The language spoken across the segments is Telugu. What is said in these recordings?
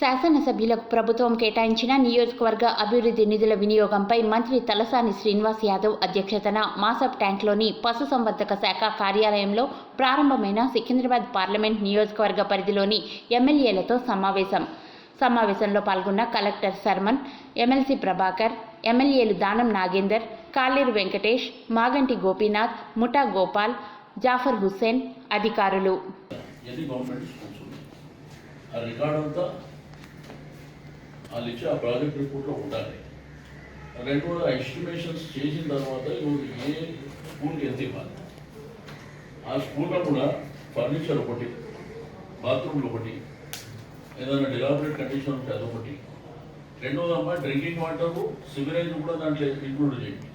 శాసనసభ్యులకు ప్రభుత్వం కేటాయించిన నియోజకవర్గ అభివృద్ధి నిధుల వినియోగంపై మంత్రి తలసాని శ్రీనివాస్ యాదవ్ అధ్యక్షతన మాసప్ ట్యాంక్లోని పశుసంవర్ధక శాఖ కార్యాలయంలో ప్రారంభమైన సికింద్రాబాద్ పార్లమెంట్ నియోజకవర్గ పరిధిలోని ఎమ్మెల్యేలతో సమావేశం. సమావేశంలో పాల్గొన్న కలెక్టర్ శర్మన్ ఎమ్మెల్సీ ప్రభాకర్ ఎమ్మెల్యేలు దానం నాగేందర్ కాలేరు వెంకటేష్ మాగంటి గోపీనాథ్ ముఠా గోపాల్ జాఫర్ హుస్సేన్ అధికారులు. ఆ రికార్డ్ అంతా వాళ్ళు ఇచ్చే ఆ ప్రాజెక్ట్ రిపోర్ట్లో ఉండాలి. రెండు ఎస్టిమేషన్స్ చేసిన తర్వాత ఈరోజు ఏ స్కూల్కి ఎంత ఇవ్వాలి? ఆ స్కూల్లో కూడా ఫర్నిచర్ ఒకటి బాత్రూమ్లు ఒకటి ఏదైనా డిలాబరేట్ కండిషన్ ఉంటే అదొకటి. రెండోది అమ్మా డ్రింకింగ్ వాటర్ సివరేజ్ కూడా దాంట్లో ఇంక్లూడ్ చేయండి.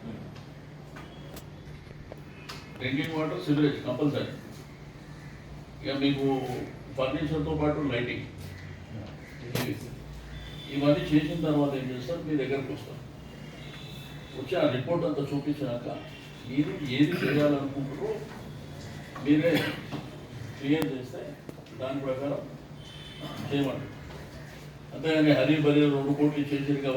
Drinking water sewerage compulsory. ఇక మీకు ఫర్నిచర్తో పాటు లైటింగ్. ఇవన్నీ చేసిన తర్వాత ఏం చేస్తారు? మీ దగ్గరకు వస్తారు. వచ్చి ఆ రిపోర్ట్ అంతా చూపించాక మీరు ఏది చేయాలనుకుంటారో మీరే క్లియర్ చేస్తే దాని ప్రకారం చేయమంటారు. అంతేగాని హరి బరి రెండు కోట్లు చేసేది కాబట్టి